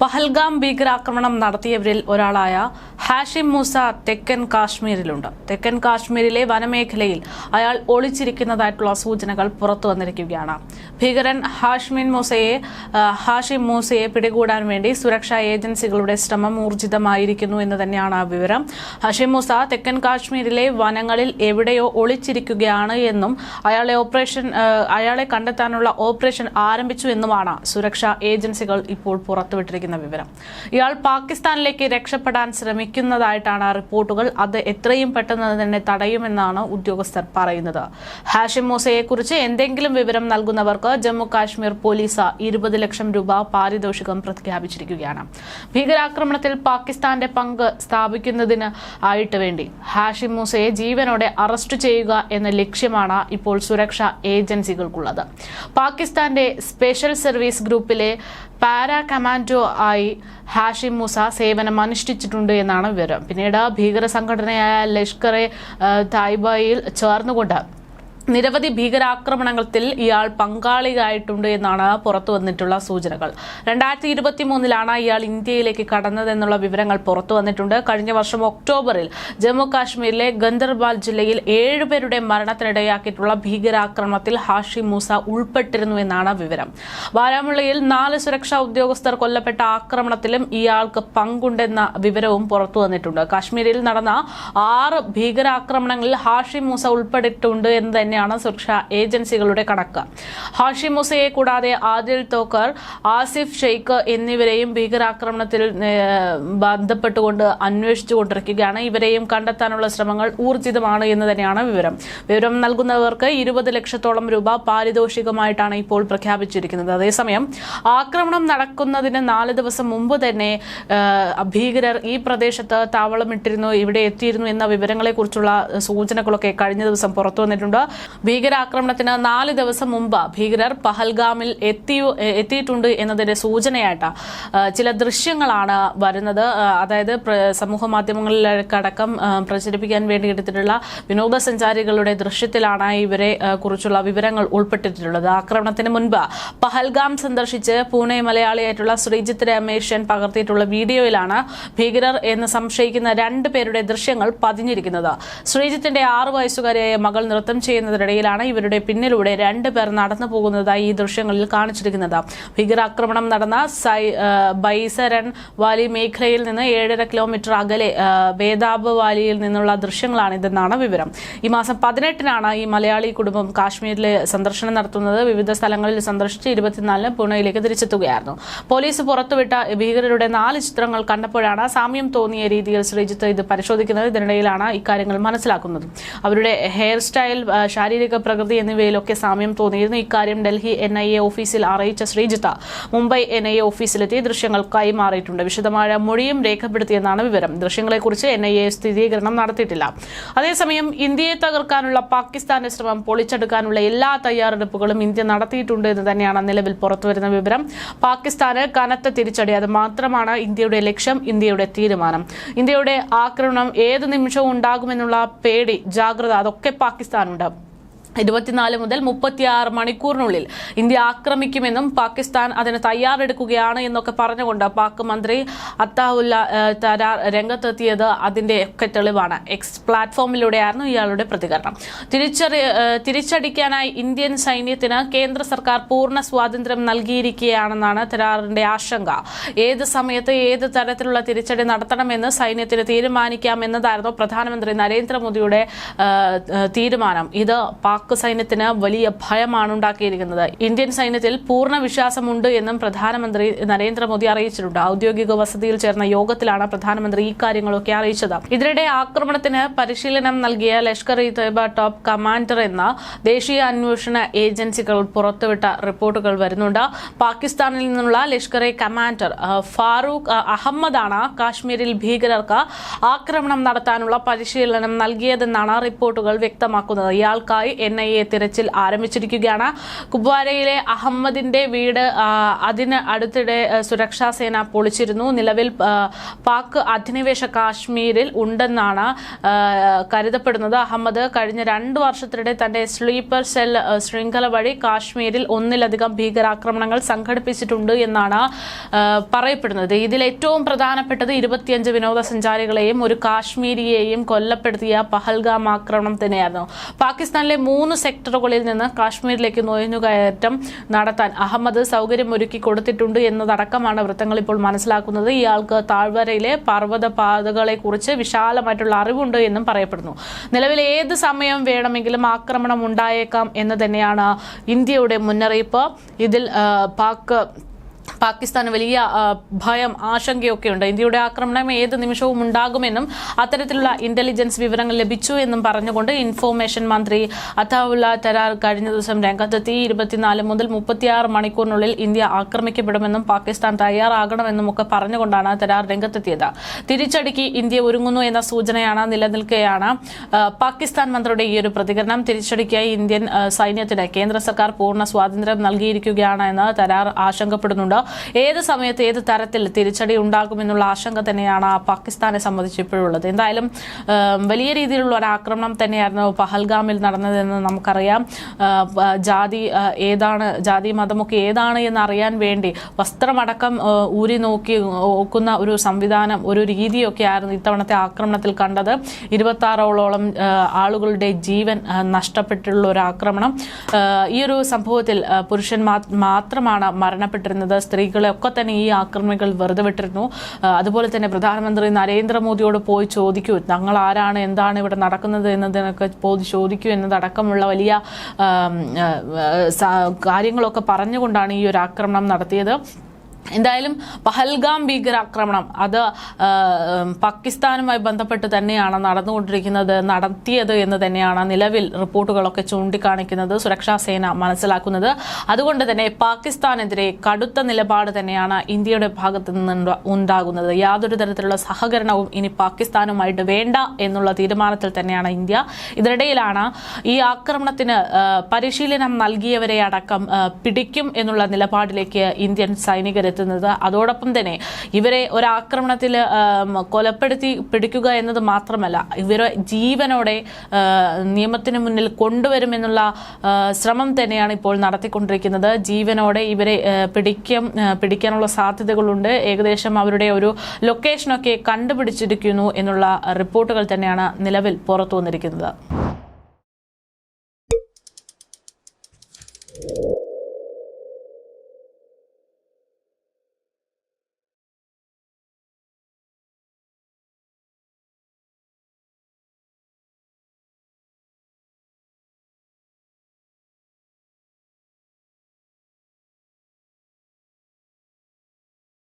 പഹൽഗാം ഭീകരാക്രമണം നടത്തിയവരിൽ ഒരാളായ ഹാഷിം മൂസ തെക്കൻ കാശ്മീരിലുണ്ട്. തെക്കൻ കാശ്മീരിലെ വനമേഖലയിൽ അയാൾ ഒളിച്ചിരിക്കുന്നതായിട്ടുള്ള സൂചനകൾ പുറത്തു വന്നിരിക്കുകയാണ്. ഭീകരൻ ഹാഷ്മിൻ മൂസയെ ഹാഷിം മൂസയെ പിടികൂടാൻ വേണ്ടി സുരക്ഷാ ഏജൻസികളുടെ ശ്രമം ഊർജിതമായിരിക്കുന്നു എന്ന് തന്നെയാണ് ആ വിവരം. ഹാഷിം മൂസ തെക്കൻ കാശ്മീരിലെ വനങ്ങളിൽ എവിടെയോ ഒളിച്ചിരിക്കുകയാണ് എന്നും അയാളെ ഓപ്പറേഷൻ അയാളെ കണ്ടെത്താനുള്ള ഓപ്പറേഷൻ ആരംഭിച്ചു എന്നുമാണ് സുരക്ഷാ ഏജൻസികൾ ഇപ്പോൾ പുറത്തുവിട്ടിരിക്കുന്ന വിവരം. ഇയാൾ പാകിസ്ഥാനിലേക്ക് രക്ഷപ്പെടാൻ ശ്രമിക്കുന്നതായിട്ടാണ് റിപ്പോർട്ടുകൾ. അത് എത്രയും പെട്ടെന്ന് തന്നെ തടയുമെന്നാണ് ഉദ്യോഗസ്ഥർ പറയുന്നത്. ഹാഷിം മൂസയെക്കുറിച്ച് എന്തെങ്കിലും വിവരം നൽകുന്നവർക്ക് ജമ്മു കാശ്മീർ പോലീസ് ഇരുപത് ലക്ഷം രൂപ പാരിതോഷികം പ്രഖ്യാപിച്ചിരിക്കുകയാണ്. ഭീകരാക്രമണത്തിൽ പാകിസ്ഥാന്റെ പങ്ക് സ്ഥാപിക്കുന്നതിന് ആയിട്ട് വേണ്ടി ഹാഷിം മൂസയെ ജീവനോടെ അറസ്റ്റ് ചെയ്യുക എന്ന ലക്ഷ്യമാണ് ഇപ്പോൾ സുരക്ഷാ ഏജൻസികൾക്കുള്ളത്. പാകിസ്ഥാന്റെ സ്പെഷ്യൽ സർവീസ് ഗ്രൂപ്പിലെ പാരാ കമാൻഡോ ആയി ഹാഷിം മൂസ സേവനം അനുഷ്ഠിച്ചിട്ടുണ്ട് എന്നാണ് വിവരം. പിന്നീട് ഭീകര സംഘടനയായ ലഷ്കർ എ തായ്ബയിൽ ചേർന്നുകൊണ്ട് നിരവധി ഭീകരാക്രമണത്തിൽ ഇയാൾ പങ്കാളിയായിട്ടുണ്ട് എന്നാണ് പുറത്തു വന്നിട്ടുള്ള സൂചനകൾ. രണ്ടായിരത്തി ഇരുപത്തി മൂന്നിലാണ് ഇയാൾ ഇന്ത്യയിലേക്ക് കടന്നതെന്നുള്ള വിവരങ്ങൾ പുറത്തു വന്നിട്ടുണ്ട്. കഴിഞ്ഞ വർഷം ഒക്ടോബറിൽ ജമ്മു കാശ്മീരിലെ ഗന്ദർബാൽ ജില്ലയിൽ ഏഴുപേരുടെ മരണത്തിനിടയാക്കിയിട്ടുള്ള ഭീകരാക്രമണത്തിൽ ഹാഷി മൂസ ഉൾപ്പെട്ടിരുന്നു എന്നാണ് വിവരം. ബാരാമുള്ളയിൽ നാല് സുരക്ഷാ ഉദ്യോഗസ്ഥർ കൊല്ലപ്പെട്ട ആക്രമണത്തിലും ഇയാൾക്ക് പങ്കുണ്ടെന്ന വിവരവും പുറത്തു വന്നിട്ടുണ്ട്. കാശ്മീരിൽ നടന്ന ആറ് ഭീകരാക്രമണങ്ങളിൽ ഹാഷി മൂസ ഉൾപ്പെട്ടിട്ടുണ്ട് എന്ന് തന്നെയാണ് സുരക്ഷാ ഏജൻസികളുടെ കണക്ക്. ഹാഷിം മുസയെ കൂടാതെ ആദിൽ തോക്കർ ആസിഫ് ഷെയ്ഖ് എന്നിവരെയും ഭീകരാക്രമണത്തിൽ ബന്ധപ്പെട്ടുകൊണ്ട് അന്വേഷിച്ചുകൊണ്ടിരിക്കുകയാണ്. ഇവരെയും കണ്ടെത്താനുള്ള ശ്രമങ്ങൾ ഊർജിതമാണ് എന്ന് തന്നെയാണ് വിവരം. വിവരം നൽകുന്നവർക്ക് ഇരുപത് ലക്ഷത്തോളം രൂപ പാരിതോഷികമായിട്ടാണ് ഇപ്പോൾ പ്രഖ്യാപിച്ചിരിക്കുന്നത്. അതേസമയം ആക്രമണം നടക്കുന്നതിന് നാല് ദിവസം മുമ്പ് തന്നെ ഭീകരർ ഈ പ്രദേശത്ത് താവളമിട്ടിരുന്നു ഇവിടെ എത്തിയിരുന്നു എന്ന വിവരങ്ങളെക്കുറിച്ചുള്ള സൂചനകളൊക്കെ കഴിഞ്ഞ ദിവസം പുറത്തു വന്നിട്ടുണ്ട്. ഭീകരാക്രമണത്തിന് നാല് ദിവസം മുമ്പ് ഭീകരർ പഹൽഗാമിൽ എത്തിയോ എത്തിയിട്ടുണ്ട് എന്നതിന്റെ സൂചനയായിട്ട് ചില ദൃശ്യങ്ങളാണ് വരുന്നത്. അതായത് സമൂഹ മാധ്യമങ്ങളിലടക്കം പ്രചരിപ്പിക്കാൻ വേണ്ടി എടുത്തിട്ടുള്ള വിനോദസഞ്ചാരികളുടെ ദൃശ്യത്തിലാണ് ഇവരെ കുറിച്ചുള്ള വിവരങ്ങൾ ഉൾപ്പെട്ടിട്ടുള്ളത്. ആക്രമണത്തിന് മുൻപ് പഹൽഗാം സന്ദർശിച്ച് പൂനെ മലയാളിയായിട്ടുള്ള ശ്രീജിത്ത് രമേശൻ പകർത്തിയിട്ടുള്ള വീഡിയോയിലാണ് ഭീകരർ എന്ന് സംശയിക്കുന്ന രണ്ട് പേരുടെ ദൃശ്യങ്ങൾ പതിഞ്ഞിരിക്കുന്നത്. ശ്രീജിത്തിന്റെ ആറു വയസ്സുകാരിയായ മകൾ നൃത്തം ചെയ്യുന്നതിനിടയിലാണ് ഇവരുടെ പിന്നിലൂടെ രണ്ട് പേർ നടന്നു പോകുന്നതായി ഈ ദൃശ്യങ്ങളിൽ കാണിച്ചിരിക്കുന്നത്. ഭീകരാക്രമണം നടന്ന സൈ ബൈസരൻ വാലി മേഖലയിൽ നിന്ന് ഏഴര കിലോമീറ്റർ അകലെ ബേദാബ് വാലിയിൽ നിന്നുള്ള ദൃശ്യങ്ങളാണ് ഇതെന്നാണ് വിവരം. ഈ മാസം പതിനെട്ടിനാണ് ഈ മലയാളി കുടുംബം കാശ്മീരിൽ സന്ദർശനം നടത്തുന്നത്. വിവിധ സ്ഥലങ്ങളിൽ സന്ദർശിച്ച് ഇരുപത്തിനാലിന് പൂനെയിലേക്ക് തിരിച്ചെത്തുകയായിരുന്നു. പോലീസ് പുറത്തുവിട്ട ഭീകരരുടെ നാല് ചിത്രങ്ങൾ കണ്ടപ്പോഴാണ് സാമ്യം തോന്നിയ രീതിയിൽ ശ്രീജിത്ത് ഇത് പരിശോധിക്കുന്നത്. ഇതിനിടയിലാണ് ഇക്കാര്യങ്ങൾ മനസ്സിലാക്കുന്നത്. അവരുടെ ഹെയർ സ്റ്റൈൽ ശാരീരിക പ്രകൃതി എന്നിവയിലൊക്കെ സാമ്യം തോന്നിയിരുന്നു. ഇക്കാര്യം ഡൽഹി എൻ ഐ എ ഓഫീസിൽ അറിയിച്ച Sreejith Mumbai N I A ഓഫീസിലെത്തി ദൃശ്യങ്ങൾ കൈമാറിയിട്ടുണ്ട് വിശദമായ മൊഴിയും രേഖപ്പെടുത്തിയെന്നാണ് വിവരം. ദൃശ്യങ്ങളെക്കുറിച്ച് എൻ ഐ എ സ്ഥിരീകരണം നടത്തിയിട്ടില്ല. അതേസമയം ഇന്ത്യയെ തകർക്കാനുള്ള പാകിസ്ഥാന്റെ ശ്രമം പൊളിച്ചെടുക്കാനുള്ള എല്ലാ തയ്യാറെടുപ്പുകളും ഇന്ത്യ നടത്തിയിട്ടുണ്ട് എന്ന് തന്നെയാണ് നിലവിൽ പുറത്തുവരുന്ന വിവരം. പാകിസ്ഥാന് കനത്ത തിരിച്ചടി അത് മാത്രമാണ് ഇന്ത്യയുടെ ലക്ഷ്യം ഇന്ത്യയുടെ തീരുമാനം. ഇന്ത്യയുടെ ആക്രമണം ഏത് നിമിഷവും ഉണ്ടാകുമെന്നുള്ള പേടി ജാഗ്രത അതൊക്കെ പാകിസ്ഥാനുണ്ട്. ഇരുപത്തിനാല് മുതൽ മുപ്പത്തിയാറ് മണിക്കൂറിനുള്ളിൽ ഇന്ത്യ ആക്രമിക്കുമെന്നും പാകിസ്ഥാൻ അതിന് തയ്യാറെടുക്കുകയാണ് എന്നൊക്കെ പറഞ്ഞുകൊണ്ട് പാക് മന്ത്രി അത്താവുല്ല തരാർ രംഗത്തെത്തിയത് അതിന്റെ ഒക്കെ തെളിവാണ്. എക്സ് പ്ലാറ്റ്ഫോമിലൂടെയായിരുന്നു ഇയാളുടെ പ്രതികരണം. തിരിച്ചറി തിരിച്ചടിക്കാനായി ഇന്ത്യൻ സൈന്യത്തിന് കേന്ദ്ര സർക്കാർ പൂർണ സ്വാതന്ത്ര്യം നൽകിയിരിക്കുകയാണെന്നാണ് തരാറിന്റെ ആശങ്ക. ഏത് സമയത്ത് ഏത് തരത്തിലുള്ള തിരിച്ചടി നടത്തണമെന്ന് സൈന്യത്തിന് തീരുമാനിക്കാമെന്നതായിരുന്നു പ്രധാനമന്ത്രി നരേന്ദ്രമോദിയുടെ തീരുമാനം. ഇത് പാക് സൈന്യത്തിന് വലിയ ഭയമാണ് ഉണ്ടാക്കിയിരിക്കുന്നത്. ഇന്ത്യൻ സൈന്യത്തിൽ പൂർണ വിശ്വാസമുണ്ട് എന്നും പ്രധാനമന്ത്രി നരേന്ദ്രമോദി അറിയിച്ചിട്ടുണ്ട്. ഔദ്യോഗിക വസതിയിൽ ചേർന്ന യോഗത്തിലാണ് പ്രധാനമന്ത്രി ഈ കാര്യങ്ങളൊക്കെ അറിയിച്ചത്. ഇതിനിടെ ആക്രമണത്തിന് പരിശീലനം നൽകിയ ലഷ്കർ ഇ തൊയ്ബ ടോപ്പ് കമാൻഡർ എന്ന ദേശീയ അന്വേഷണ ഏജൻസികൾ പുറത്തുവിട്ട റിപ്പോർട്ടുകൾ വരുന്നുണ്ട്. പാകിസ്ഥാനിൽ നിന്നുള്ള ലഷ്കർ എ കമാൻഡർ ഫാറൂഖ് അഹമ്മദാണ് കാശ്മീരിൽ ഭീകരർക്ക് ആക്രമണം നടത്താനുള്ള പരിശീലനം നൽകിയതെന്നാണ് റിപ്പോർട്ടുകൾ വ്യക്തമാക്കുന്നത്. ഇയാൾക്കായി എൻ ഐ എ തിരച്ചിൽ ആരംഭിച്ചിരിക്കുകയാണ്. കുപ്വാരയിലെ അഹമ്മദിന്റെ വീട് അതിന് അടുത്തിടെ സുരക്ഷാ സേന പൊളിച്ചിരുന്നു. നിലവിൽ പാക് അധിനിവേശ കാശ്മീരിൽ ഉണ്ടെന്നാണ് കരുതപ്പെടുന്നത്. അഹമ്മദ് കഴിഞ്ഞ രണ്ട് വർഷത്തിനിടെ തന്റെ സ്ലീപ്പർ സെൽ ശൃംഖല വഴി കാശ്മീരിൽ ഒന്നിലധികം ഭീകരാക്രമണങ്ങൾ സംഘടിപ്പിച്ചിട്ടുണ്ട് എന്നാണ് പറയപ്പെടുന്നത്. ഇതിൽ ഏറ്റവും പ്രധാനപ്പെട്ടത് ഇരുപത്തിയഞ്ച് വിനോദസഞ്ചാരികളെയും ഒരു കാശ്മീരിയെയും കൊല്ലപ്പെടുത്തിയ പഹൽഗാം ആക്രമണം തന്നെയായിരുന്നു. പാകിസ്ഥാനിലെ മൂന്ന് സെക്ടറുകളിൽ നിന്ന് കാശ്മീരിലേക്ക് നുഴഞ്ഞുകയറ്റം നടത്താൻ അഹമ്മദ് സൗകര്യമൊരുക്കി കൊടുത്തിട്ടുണ്ട് എന്നതടക്കമാണ് വൃത്തങ്ങൾ ഇപ്പോൾ മനസ്സിലാക്കുന്നത്. ഇയാൾക്ക് താഴ്വരയിലെ പർവത പാതകളെ കുറിച്ച് വിശാലമായിട്ടുള്ള അറിവുണ്ട് എന്നും പറയപ്പെടുന്നു. നിലവിൽ ഏത് സമയം വേണമെങ്കിലും ആക്രമണം ഉണ്ടായേക്കാം എന്ന് തന്നെയാണ് ഇന്ത്യയുടെ മുന്നറിയിപ്പ്. ഇതിൽ പാക് പാകിസ്ഥാന് വലിയ ഭയം ആശങ്കയൊക്കെ ഉണ്ട് ഇന്ത്യയുടെ ആക്രമണം ഏത് നിമിഷവും ഉണ്ടാകുമെന്നും അത്തരത്തിലുള്ള ഇന്റലിജൻസ് വിവരങ്ങൾ ലഭിച്ചു എന്നും പറഞ്ഞുകൊണ്ട് ഇൻഫോർമേഷൻ മന്ത്രി അതാവുല്ല തരാർ കഴിഞ്ഞ ദിവസം രംഗത്തെത്തി. ഇരുപത്തിനാല് മുതൽ മുപ്പത്തിയാറ് മണിക്കൂറിനുള്ളിൽ ഇന്ത്യ ആക്രമിക്കപ്പെടുമെന്നും പാകിസ്ഥാൻ തയ്യാറാകണമെന്നും ഒക്കെ പറഞ്ഞുകൊണ്ടാണ് തരാർ രംഗത്തെത്തിയത്. തിരിച്ചടിക്ക് ഇന്ത്യ ഒരുങ്ങുന്നു എന്ന സൂചനയാണ് നിലനിൽക്കുകയാണ് പാകിസ്ഥാൻ മന്ത്രിയുടെ ഈ ഒരു പ്രതികരണം. തിരിച്ചടിക്കായി ഇന്ത്യൻ സൈന്യത്തിന് കേന്ദ്ര സർക്കാർ പൂർണ സ്വാതന്ത്ര്യം നൽകിയിരിക്കുകയാണ് എന്ന് തരാർ ആശങ്കപ്പെടുന്നുണ്ട്. ഏത് സമയത്ത് ഏത് തരത്തിൽ തിരിച്ചടി ഉണ്ടാകുമെന്നുള്ള ആശങ്ക തന്നെയാണ് പാകിസ്ഥാനെ സംബന്ധിച്ച് ഇപ്പോഴുള്ളത്. എന്തായാലും വലിയ രീതിയിലുള്ള ഒരു ആക്രമണം തന്നെയായിരുന്നു പഹൽഗാമിൽ നടന്നതെന്ന് നമുക്കറിയാം. ജാതി ഏതാണ് ജാതി മതമൊക്കെ ഏതാണ് എന്ന് അറിയാൻ വേണ്ടി വസ്ത്രമടക്കം ഊരി നോക്കി നോക്കുന്ന ഒരു സംവിധാനം ഒരു രീതിയൊക്കെ ആയിരുന്നു ഇത്തവണത്തെ ആക്രമണത്തിൽ കണ്ടത്. ഇരുപത്തി ആറോളം ആളുകളുടെ ജീവൻ നഷ്ടപ്പെട്ടുള്ള ഒരു ആക്രമണം. ഈ ഒരു സംഭവത്തിൽ പുരുഷൻ മാത്രമാണ് മരണപ്പെട്ടിരുന്നത്. സ്ത്രീകളെ ഒക്കെ തന്നെ ഈ ആക്രമികൾ വെറുതെ വിട്ടിരുന്നു. അതുപോലെ തന്നെ പ്രധാനമന്ത്രി നരേന്ദ്രമോദിയോട് പോയി ചോദിക്കൂ ഞങ്ങൾ ആരാണ് എന്താണ് ഇവിടെ നടക്കുന്നത്? എന്നതിനൊക്കെ പോയി ചോദിക്കൂ എന്നതടക്കമുള്ള വലിയ കാര്യങ്ങളൊക്കെ പറഞ്ഞുകൊണ്ടാണ് ഈ ഒരു ആക്രമണം നടത്തിയത്. എന്തായാലും പഹൽഗാം ഭീകരാക്രമണം അത് പാകിസ്ഥാനുമായി ബന്ധപ്പെട്ട് തന്നെയാണ് നടന്നുകൊണ്ടിരിക്കുന്നത് നടത്തിയത് എന്ന് തന്നെയാണ് നിലവിൽ റിപ്പോർട്ടുകളൊക്കെ ചൂണ്ടിക്കാണിക്കുന്നത് സുരക്ഷാ സേന മനസ്സിലാക്കുന്നത്. അതുകൊണ്ട് തന്നെ പാകിസ്ഥാനെതിരെ കടുത്ത നിലപാട് തന്നെയാണ് ഇന്ത്യയുടെ ഭാഗത്ത് നിന്ന് ഉണ്ടാകുന്നത്. യാതൊരു തരത്തിലുള്ള സഹകരണവും ഇനി പാകിസ്ഥാനുമായിട്ട് വേണ്ട എന്നുള്ള തീരുമാനത്തിൽ തന്നെയാണ് ഇന്ത്യ. ഇതിനിടയിലാണ് ഈ ആക്രമണത്തിന് പരിശീലനം നൽകിയവരെ അടക്കം പിടിക്കും എന്നുള്ള നിലപാടിലേക്ക് ഇന്ത്യൻ സൈനികരെത്തുന്നത് അതോടൊപ്പം തന്നെ ഇവരെ ഒരാക്രമണത്തിൽ കൊലപ്പെടുത്തി പിടിക്കുക എന്നത് മാത്രമല്ല ഇവരെ ജീവനോടെ നിയമത്തിന് മുന്നിൽ കൊണ്ടുവരുമെന്നുള്ള ശ്രമം തന്നെയാണ് ഇപ്പോൾ നടത്തിക്കൊണ്ടിരിക്കുന്നത്. ജീവനോടെ ഇവരെ പിടിക്കും പിടിക്കാനുള്ള സാധ്യതകളുണ്ട്. ഏകദേശം അവരുടെ ഒരു ലൊക്കേഷനൊക്കെ കണ്ടുപിടിച്ചിരിക്കുന്നു എന്നുള്ള റിപ്പോർട്ടുകൾ തന്നെയാണ് നിലവിൽ പുറത്തു വന്നിരിക്കുന്നത്